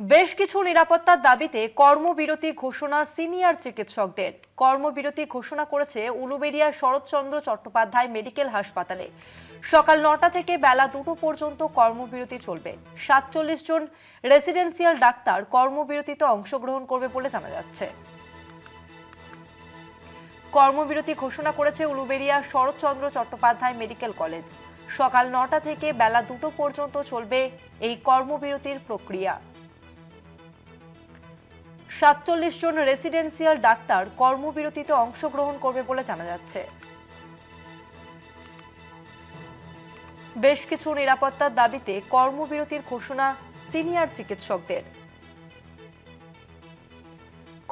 বেশ কিছু নিরাপত্তার দাবিতে কর্মবিরতি ঘোষণা সিনিয়র চিকিৎসকদের। কর্মবিরতি ঘোষণা করেছে উলুবেড়িয়া শরৎচন্দ্র চট্টোপাধ্যায় মেডিকেল হাসপাতালে। সকাল নটা থেকে বেলা দুটো পর্যন্ত কর্মবিরতি চলবে। সাতচল্লিশ জন রেসিডেন্সিয়াল ডাক্তার কর্মবিরতিতে অংশগ্রহণ করবে বলে জানা যাচ্ছে। কর্মবিরতি ঘোষণা করেছে উলুবেড়িয়া শরৎচন্দ্র চট্টোপাধ্যায় মেডিকেল কলেজ। সকাল নটা থেকে বেলা দুটো পর্যন্ত চলবে এই কর্মবিরতির প্রক্রিয়া। সাতচল্লিশ জন রেসিডেন্সিয়াল ডাক্তার কর্মবিরতিতে অংশগ্রহণ করবে বলে জানা যাচ্ছে। বেশ কিছু নিরাপত্তার দাবিতে কর্মবিরতির ঘোষণা সিনিয়র চিকিৎসকদের।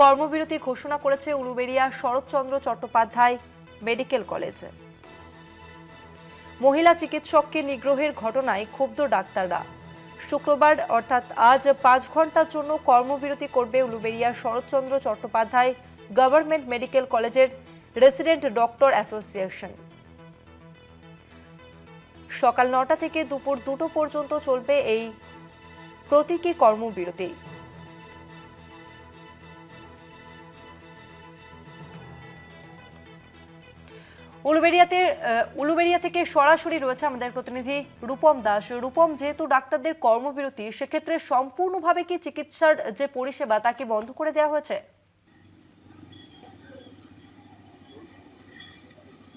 কর্মবিরতি ঘোষণা করেছে উলুবেড়িয়া শরৎচন্দ্র চট্টোপাধ্যায় মেডিকেল কলেজ। মহিলা চিকিৎসককে নিগ্রহের ঘটনায় ক্ষুব্ধ ডাক্তাররা। শুক্রবার, অর্থাৎ আজ পাঁচ ঘণ্টার জন্য কর্মবিরতি করবে উলুবেরিয়া শরৎচন্দ্র চট্টোপাধ্যায় গভর্নমেন্ট মেডিকেল কলেজের রেসিডেন্ট ডক্টর অ্যাসোসিয়েশন। সকাল নটা থেকে দুপুর দুটো পর্যন্ত চলবে এই প্রতীকী কর্মবিরতি। উলুবেড়িয়াতে উলুবেড়িয়া থেকে সরাসরি রয়েছে আমাদের প্রতিনিধি রূপম দাস। রূপম, যেহেতু ডাক্তারদের কর্মবিরতি, সেক্ষেত্রে সম্পূর্ণভাবে কি চিকিৎসার যে পরিষেবা তাকে বন্ধ করে দেওয়া হয়েছে?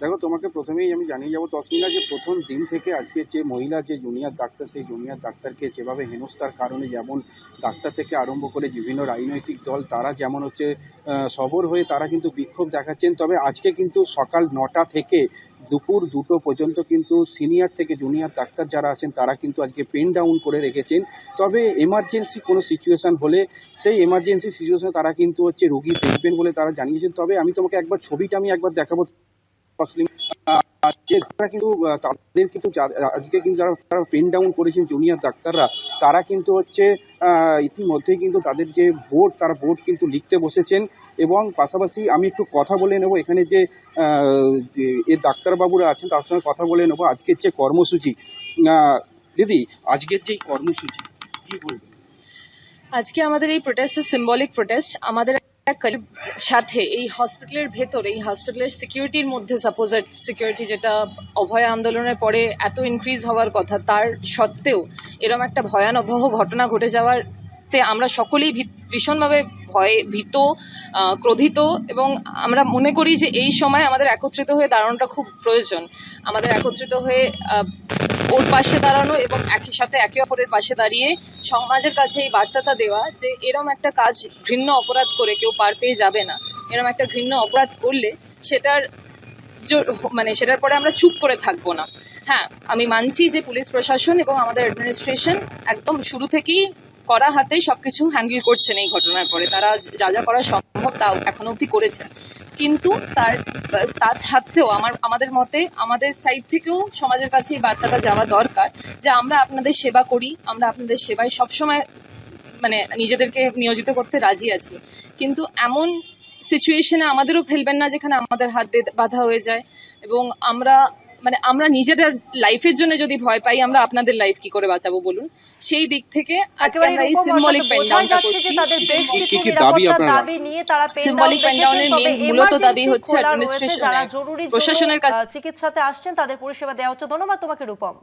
দেখো, তোমাকে প্রথমেই আমি জানিয়ে যাব তসমিনা যে প্রথম দিন থেকে আজকে যে মহিলা, যে জুনিয়র ডাক্তার, সেই জুনিয়র ডাক্তারকে যেভাবে হেনস্থার কারণে যেমন ডাক্তার থেকে আরম্ভ করে বিভিন্ন রাজনৈতিক দল, তারা যেমন হচ্ছে সবর হয়ে তারা কিন্তু বিক্ষোভ দেখাচ্ছেন। তবে আজকে কিন্তু সকাল নটা থেকে দুপুর দুটো পর্যন্ত কিন্তু সিনিয়র থেকে জুনিয়র ডাক্তার যারা আছেন, তারা কিন্তু আজকে পেন ডাউন করে রেখেছেন। তবে এমার্জেন্সি কোনো সিচুয়েশন হলে, সেই এমার্জেন্সি সিচুয়েশানে তারা কিন্তু হচ্ছে রুগী দেখবেন বলে তারা জানিয়েছেন। তবে আমি তোমাকে একবার, ছবিটা আমি একবার দেখাবো। তসলিম যে তারা কিন্তু তাদের কিন্তু আজকে কিন্তু যারা যারা পেন ডাউন করেছেন জুনিয়র ডাক্তাররা, তারা কিন্তু হচ্ছে ইতিমধ্যেই কিন্তু তাদের যে বোর্ড তারা বোর্ড কিন্তু লিখতে বসেছেন। এবং পাশাপাশি আমি একটু কথা বলে নেব, এখানে যে এ ডাক্তারবাবুরা আছেন, তার সঙ্গে কথা বলে নেব আজকের যে কর্মসূচি। দিদি, আজকের যে কর্মসূচি, কি বলবেন? আজকে আমাদের এই প্রোটেস্ট সিম্বলিক প্রোটেস্ট আমাদের এক colleague সাথে এই হসপিটালের ভেতর, এই হসপিটালের সিকিউরিটির মধ্যে সাপোজেড সিকিউরিটি যেটা অভয় আন্দোলনের পরে এত ইনক্রিজ হওয়ার কথা, তার সত্ত্বেও এরম একটা ভয়ানবহ ঘটনা ঘটে যাওয়ার তে আমরা সকলেই ভীষণভাবে ভয়ে ভীত ক্রোধিত এবং আমরা মনে করি যে এই সময় আমাদের একত্রিত হয়ে দাঁড়ানোটা খুব প্রয়োজন। আমাদের একত্রিত হয়ে ওর পাশে দাঁড়ানো এবং একই সাথে একে অপরের পাশে দাঁড়িয়ে সমাজের কাছে এই বার্তাটা দেওয়া যে এরম একটা কাজ ঘৃণ্য অপরাধ করে কেউ পার পেয়ে যাবে না। এরম একটা ঘৃণ্য অপরাধ করলে সেটার মানে সেটার পরে আমরা চুপ করে থাকব না। হ্যাঁ আমি মানছি যে পুলিশ প্রশাসন এবং আমাদের অ্যাডমিনিস্ট্রেশন একদম শুরু থেকেই করা হাতেই সবকিছু হ্যান্ডেল করছেন এই ঘটনার পরে। তারা যা যা করা সম্ভব তা এখনও অবধি করেছেন। কিন্তু তার তার সত্ত্বেও আমার, আমাদের মতে আমাদের সাইড থেকেও সমাজের কাছে এই বার্তাটা যাওয়া দরকার যে আমরা আপনাদের সেবা করি, আমরা আপনাদের সেবায় সবসময় মানে নিজেদেরকে নিয়োজিত করতে রাজি আছি। কিন্তু এমন সিচুয়েশনে আমাদেরও ফেলবেন না যেখানে আমাদের হাত বাঁধা হয়ে যায়। এবং আমরা মানে আমরা নিজেদের লাইফের জন্য যদি ভয় পাই আমরা আপনাদের লাইফ কি করে বাঁচাবো বলুন? সেই দিক থেকে আজকে আমরা এই সিম্বলিক অর্থাৎ পেন বোঝাই ডাউনটা যাচ্ছে যে করছি। তাদের কি- কি দাবি আপনারা? সিম্বলিক নিয়ে তারা pen Symbolic down pen down এর রেখেছেন, তবে main মূলত দাবি হচ্ছে প্রশাসনের কাছে- চিকিৎসাতে আসছেন তাদের পরিষেবা দেওয়া হচ্ছে। ধন্যবাদ তোমাকে রূপম।